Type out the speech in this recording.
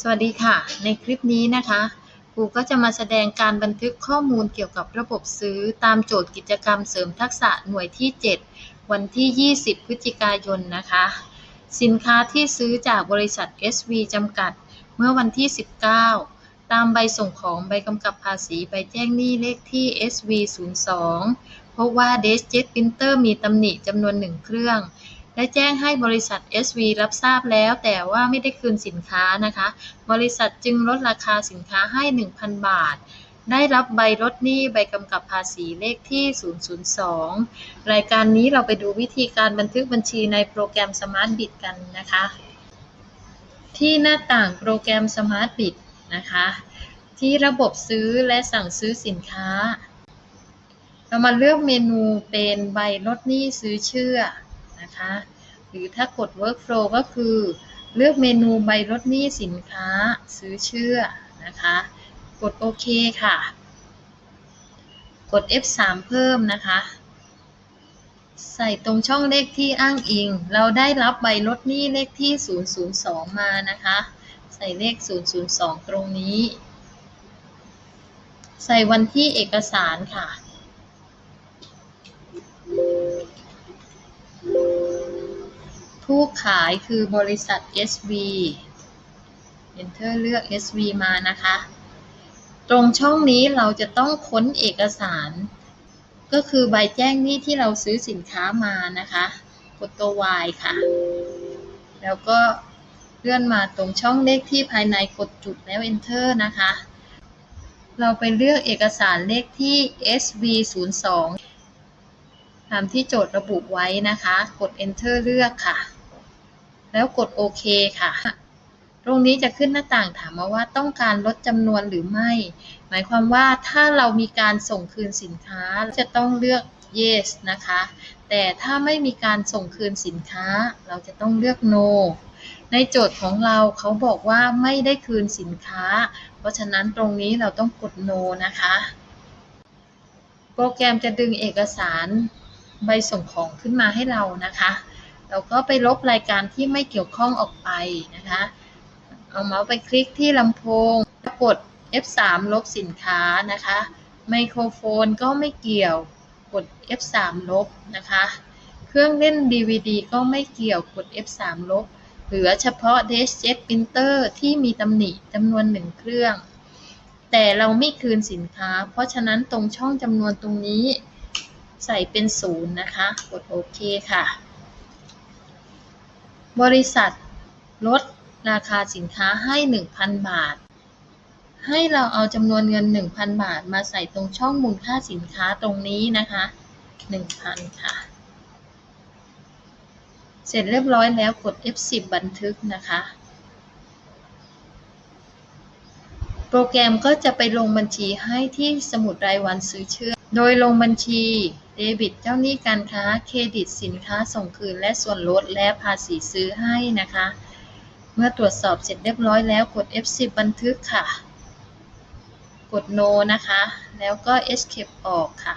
สวัสดีค่ะ ในคลิปนี้นะคะครูก็จะมาแสดงการบันทึกข้อมูลเกี่ยวกับระบบซื้อตามโจทย์กิจกรรมเสริมทักษะหน่วยที่ 7 วันที่ 20 พฤศจิกายนนะคะ สินค้าที่ซื้อจากบริษัท SV จำกัด เมื่อวันที่ 19 ตามใบส่งของใบกำกับภาษีใบแจ้งหนี้เลขที่ SV 02พบว่า d e s j e t Printer มีตำหนิจำนวนหนึ่งเครื่อง ได้แจ้งให้บริษัท SV รับทราบแล้วแต่ว่าไม่ได้คืนสินค้านะคะ บริษัทจึงลดราคาสินค้าให้ 1,000 บาท ได้รับใบลดหนี้ใบกำกับภาษีเลขที่ 002 รายการนี้เราไปดูวิธีการบันทึกบัญชีในโปรแกรม Smart Bid กันนะคะ ที่หน้าต่างโปรแกรม Smart Bid นะคะ ที่ระบบซื้อและสั่งซื้อสินค้า เรามาเลือกเมนูเป็นใบลดหนี้ซื้อเชื่อ นะคะ หรือถ้ากด workflow ก็คือ เลือกเมนูใบลดหนี้สินค้าซื้อเชื่อนะคะ กดโอเคค่ะ กด F3 เพิ่มนะคะ ใส่ตรงช่องเลขที่อ้างอิง เราได้รับใบลดหนี้เลขที่ 002 มานะคะ ใส่เลข 002 ตรงนี้ ใส่วันที่เอกสารค่ะ ผู้ขายคือบริษัท SV Enter เลือก SV มานะคะ ตรงช่องนี้เราจะต้องค้นเอกสาร ก็คือใบแจ้งหนี้ที่เราซื้อสินค้ามานะคะ กดตัว Y ค่ะ แล้วก็เลื่อนมาตรงช่องเลขที่ภายในกดจุดแล้ว Enter นะคะ เราไปเลือกเอกสารเลขที่ SV 02ตามที่โจทย์ระบุไว้นะคะ กด Enter เลือกค่ะ แล้วกดโอเคค่ะ ตรงนี้จะขึ้นหน้าต่างถามมาว่าต้องการลดจำนวนหรือไม่ หมายความว่าถ้าเรามีการส่งคืนสินค้าจะต้องเลือก yes นะคะ แต่ถ้าไม่มีการส่งคืนสินค้า เราจะต้องเลือก no ในโจทย์ของเราเขาบอกว่าไม่ได้คืนสินค้า เพราะฉะนั้นตรงนี้เราต้องกด no นะคะ โปรแกรมจะดึงเอกสารใบส่งของขึ้นมาให้เรานะคะ เราก็ไปลบรายการที่ไม่เกี่ยวข้องออกไปนะคะ เอาเมาส์ไปคลิกที่ลำโพงกด F3 ลบสินค้านะคะ ไมโครโฟนก็ไม่เกี่ยว กด F3 ลบนะคะ เครื่องเล่น DVD ก็ไม่เกี่ยว กด F3 ลบ เหลือเฉพาะ DeskJet Printer ที่มีตำหนิจำนวนหนึ่งเครื่อง แต่เราไม่คืนสินค้า เพราะฉะนั้นตรงช่องจำนวนตรงนี้ใส่เป็นศูนย์นะคะ กดโอเคค่ะ บริษัท ลดราคาสินค้าให้ 1,000 บาท ให้เราเอาจำนวนเงิน 1,000 บาทมาใส่ตรงช่องมูลค่าสินค้าตรงนี้นะคะ 1,000 ค่ะ เสร็จเรียบร้อยแล้วกด F10 บันทึกนะคะ โปรแกรมก็จะไปลงบัญชีให้ที่สมุดรายวันซื้อเชื่อ โดยลงบัญชี เดบิตเจ้าหนี้การค้า เครดิตสินค้าส่งคืน และส่วนลด และภาษีซื้อให้นะคะ เมื่อตรวจสอบเสร็จเรียบร้อยแล้วกด F10 บันทึกค่ะ กด No นะคะ แล้วก็ Escape ออกค่ะ